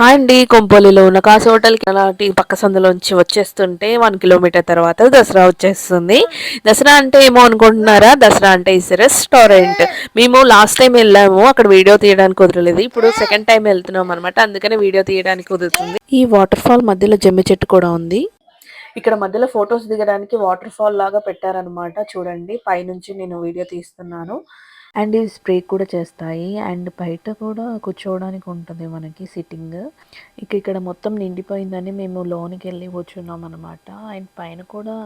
Hi అండి కొంపల్లిలో ఉన్న కాసు హోటల్కి అలాంటి పక్క సందులోంచి వచ్చేస్తుంటే వన్ కిలోమీటర్ తర్వాత దసరా వచ్చేస్తుంది. దసరా అంటే ఏమో అనుకుంటున్నారా? దసరా అంటే ఇస్ రెస్టారెంట్ మేము లాస్ట్ టైం వెళ్ళాము అక్కడ వీడియో తీయడానికి కుదరలేదు. ఇప్పుడు సెకండ్ టైం వెళ్తున్నాం అనమాట అందుకనే వీడియో తీయడానికి కుదురుతుంది. ఈ వాటర్ ఫాల్ మధ్యలో జమ్మి చెట్టు కూడా ఉంది. ఇక్కడ మధ్యలో ఫొటోస్ దిగడానికి వాటర్ ఫాల్ లాగా పెట్టారనమాట చూడండి. పైనుంచి నేను వీడియో తీస్తున్నాను. అండ్ ఈ స్ప్రే కూడా చేస్తాయి. అండ్ బయట కూడా కూర్చోవడానికి ఉంటుంది మనకి సిట్టింగ్. ఇక ఇక్కడ మొత్తం నిండిపోయిందని మేము లోనికి వెళ్ళి కూర్చున్నాం అనమాట అండ్ పైన కూడా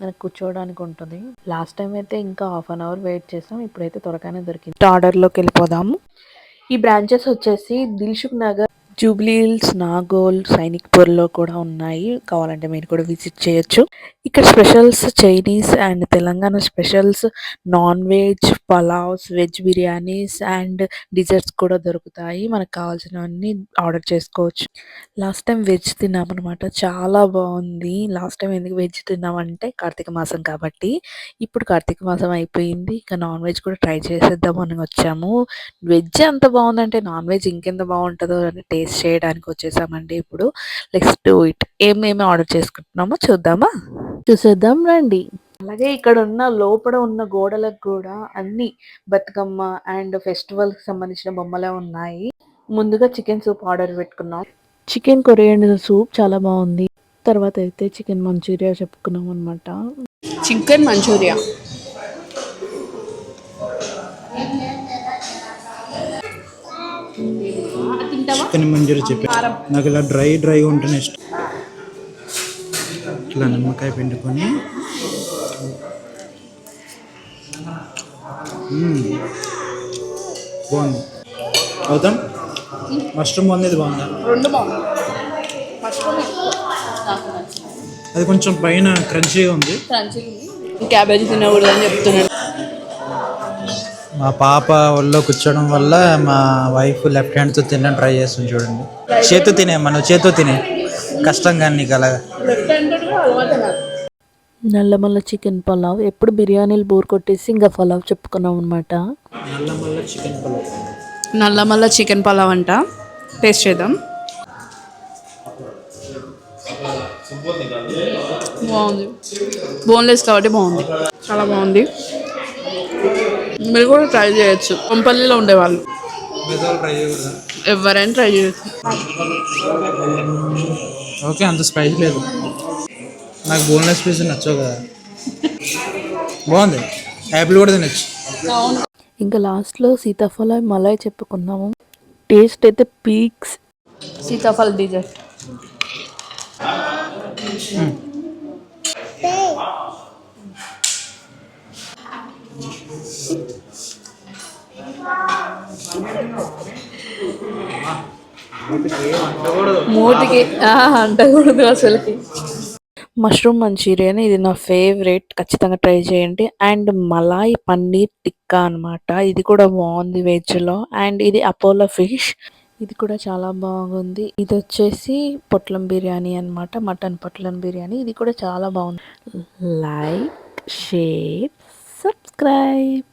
మనకు కూర్చోవడానికి ఉంటుంది. లాస్ట్ టైం అయితే ఇంకా హాఫ్ అన్ అవర్ వెయిట్ చేసాం. ఇప్పుడైతే త్వరగానే దొరికింది. ఆర్డర్లోకి వెళ్ళిపోదాము ఈ బ్రాంచెస్ వచ్చేసి Dilsukhnagar Jubilee hills Nagole సైనిక్పూర్లో కూడా ఉన్నాయి. కావాలంటే మీరు కూడా విజిట్ చేయొచ్చు. ఇక్కడ specials Chinese and Telangana specials non veg pulaos veg biryanis and desserts కూడా దొరుకుతాయి. మనకు కావాల్సినవన్నీ ఆర్డర్ చేసుకోవచ్చు. లాస్ట్ టైం వెజ్ తిన్నామన్నమాట. చాలా బాగుంది. లాస్ట్ టైం ఎందుకు వెజ్ తిన్నామంటే కార్తీక మాసం కాబట్టి. ఇప్పుడు కార్తీక మాసం అయిపోయింది. ఇక నాన్ వెజ్ కూడా ట్రై చేసేద్దాం అని వచ్చాము. వెజ్ ఎంత బాగుందంటే నాన్ వెజ్ ఇంకెంత బాగుంటుందో అని టేస్ట్ చేయడానికి వచ్చేసామండి ఇప్పుడు. లెట్స్ డూ ఇట్ ఏమేమి ఆర్డర్ చేసుకుంటున్నామో చూద్దామా? చూసేద్దాం రండి. అలాగే ఇక్కడ ఉన్న లోపల ఉన్న గోడలకు కూడా అన్ని బతుకమ్మ అండ్ ఫెస్టివల్కి సంబంధించిన బొమ్మలే ఉన్నాయి. ముందుగా చికెన్ సూప్ ఆర్డర్ పెట్టుకున్నాం. చికెన్ కొరియన్ సూప్ చాలా బాగుంది. తర్వాత అయితే చికెన్ మంచూరియా చెప్పుకున్నాం అనమాట చికెన్ మంచూరియా తింటావా చికెన్ మంజూరి చెప్పి నాకు ఇలా డ్రై డ్రై ఉంటేనే ఇష్టం. ఇట్లా నిమ్మకాయ పిండుకొని. బాగుంది. అవుతాం? మష్రూమ్ బాగుంది ఇది బాగుందా? రెండు బాగుంది. అది కొంచెం పైన క్రంచీగా ఉంది. క్రంచీ క్యాబేజీ తినకూడదని చెప్తున్నాడు. మా పాప ఒళ్ళో కూర్చోవడం వల్ల మా వైఫ్ లెఫ్ట్ హ్యాండ్తో తినడం ట్రై చేస్తుంది చూడండి. చేతు తినే మనం చేతు తినే కష్టం కానీ నీకు అలాగా నల్లమల్ల చికెన్ పలావ్. ఎప్పుడు బిర్యానీలు బోర్ కొట్టేసి ఇంకా పలావ్ చెప్పుకున్నాం అనమాట నల్లమల్ల చికెన్ పలావ్. నల్ల మల్ల చికెన్ పలావ్ అంట. టేస్ట్ చేద్దాం. బాగుంది. బోన్లెస్ కాబట్టి బాగుంది. చాలా బాగుంది. మీరు కూడా ట్రై చేయొచ్చు. కొంపల్లిలో ఉండేవాళ్ళు. ఎవరైనా ట్రై చేయొచ్చు. ఓకే అంత స్పైసీ లేదు. నాకు బోన్లెస్ పీస్ నచ్చవు కదా. బాగుంది. యాపిల్ కూడా తినచ్చు. ఇంకా లాస్ట్లో సీతాఫల మలై చెప్పుకున్నాము. టేస్ట్ అయితే పీక్స్. సీతాఫల్ డిజర్ట్ మూటికి అంటకూడదు అసలుకి. మష్రూమ్ మంచూరియన్ ఇది నా ఫేవరెట్ ఖచ్చితంగా ట్రై చేయండి. అండ్ మలాయి పన్నీర్ టిక్కా అన్నమాట. ఇది కూడా బాగుంది వెజ్లో. అండ్ ఇది అపోలో ఫిష్. ఇది కూడా చాలా బాగుంది. ఇది వచ్చేసి పొట్లం బిర్యానీ అన్నమాట మటన్ పొట్లం బిర్యానీ. ఇది కూడా చాలా బాగుంది. Like share subscribe.